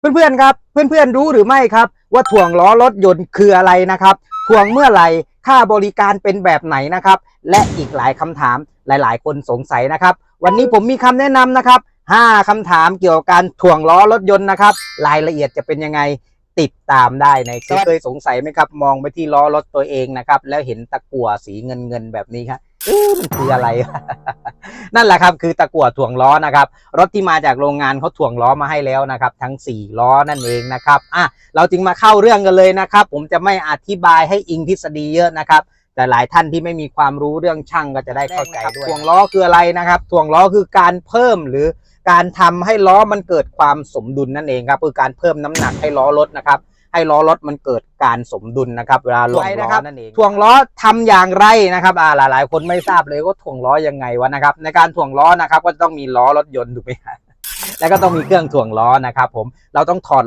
เพื่อนๆครับ เพื่อนๆรู้หรือไม่ครับ ว่าถ่วงล้อรถยนต์คืออะไรนะครับถ่วงเมื่อไหร่ค่าบริการเป็นแบบไหนนะครับ และอีกหลายคำถามหลายๆ คนสงสัยนะครับ วันนี้ผมมีคำแนะนำนะครับ 5คำถามเกี่ยวกับการถ่วงล้อรถยนต์นะครับ รายละเอียดจะเป็นยังไงติดตามได้ในคลิปเคยสงสัยไหมครับ มองไปที่ล้อรถตัวเองนะครับ แล้วเห็นตะกั่วสีเงินเงินๆแบบนี้ครับเอ๊ะมันคืออะไร นั่นแหละครับคือตะกั่วถ่วงล้อนะครับรถที่มาจากโรงงานเขาถ่วงล้อมาให้แล้วนะครับ ทั้ง 4 ล้อนั่นเองนะครับอะเราจึงมาเข้าเรื่องกันเลยนะครับ ผมจะไม่อธิบายให้อิงทฤษฎีเยอะนะครับแต่หลายท่านที่ไม่มีความรู้เรื่องช่างก็จะได้เข้าใจด้วยถ่วงล้อคืออะไรนะครับถ่วงล้อคือการเพิ่มหรือการทำให้ล้อมันเกิดความสมดุลนั่นเองครับคือการเพิ่มน้ำหนักให้ล้อรถนะครับ ให้ล้อรถมันเกิดการสมดุลนะครับเวลาลงล้อนั่นเองถ่วงล้อทำอย่างไรนะครับอ่าหลาย ๆ คนไม่ทราบเลยว่าถ่วงล้อยังไงวะนะครับ ในการถ่วงล้อนะครับก็ต้องมีล้อรถยนต์ถูกไหมฮะแล้วก็ต้องมีเครื่องถ่วงล้อนะครับผมเราต้องถอด